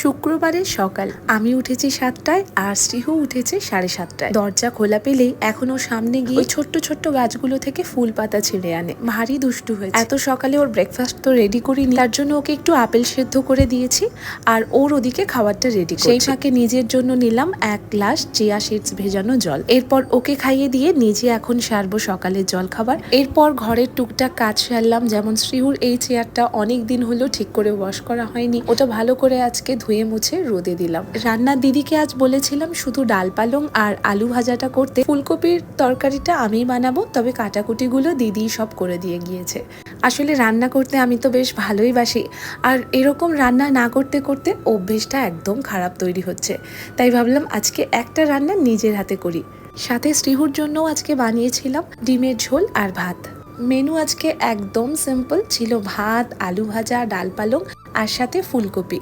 শুক্রবারের সকাল। আমি উঠেছি সাতটায় আর শ্রীহু উঠেছে সাড়ে সাতটায়। দরজা খোলা পেলেই এখন সামনে গিয়ে ছোট্ট ছোট্ট গাছগুলো থেকে ফুল পাতা ছিঁড়ে আনে। ভারী দুষ্টু হয়েছে। এত সকালে ওর ব্রেকফাস্ট তো রেডি করিনি। তার জন্য ওকে একটু আপেল সেদ্ধ করে দিয়েছি আর ওর ওদিকে খাবারটা রেডি সেই ফাঁকে নিজের জন্য নিলাম এক গ্লাস চিয়া সিডস ভেজানো জল। এরপর ওকে খাইয়ে দিয়ে নিজে এখন সারবো সকালের জল খাবার এরপর ঘরের টুকটাক কাজ সারলাম। যেমন শ্রীহুর এই চেয়ারটা অনেক দিন হলো ঠিক করে ওয়াশ করা হয়নি। ওটা ভালো করে আজকে ধুয়ে মুছে রোদে দিলাম। রান্নার দিদিকে আজ বলেছিলাম শুধু ডাল পালং আর আলু ভাজাটা করতে। ফুলকপির তরকারিটা আমি বানাবো, তবে কাটাকুটিগুলো দিদি সব করে দিয়ে গিয়েছে। আসলে রান্না করতে আমি তো বেশ ভালোই বাসি, আর এরকম রান্না না করতে করতে অভ্যেসটা একদম খারাপ তৈরি হচ্ছে। তাই ভাবলাম আজকে একটা রান্না নিজের হাতে করি। সাথে শ্রীহুর জন্যও আজকে বানিয়েছিলাম ডিমের ঝোল আর ভাত। মেনু আজকে একদম সিম্পল, ছিল ভাত, আলু ভাজা, ডাল পালং আর সাথে ফুলকপি।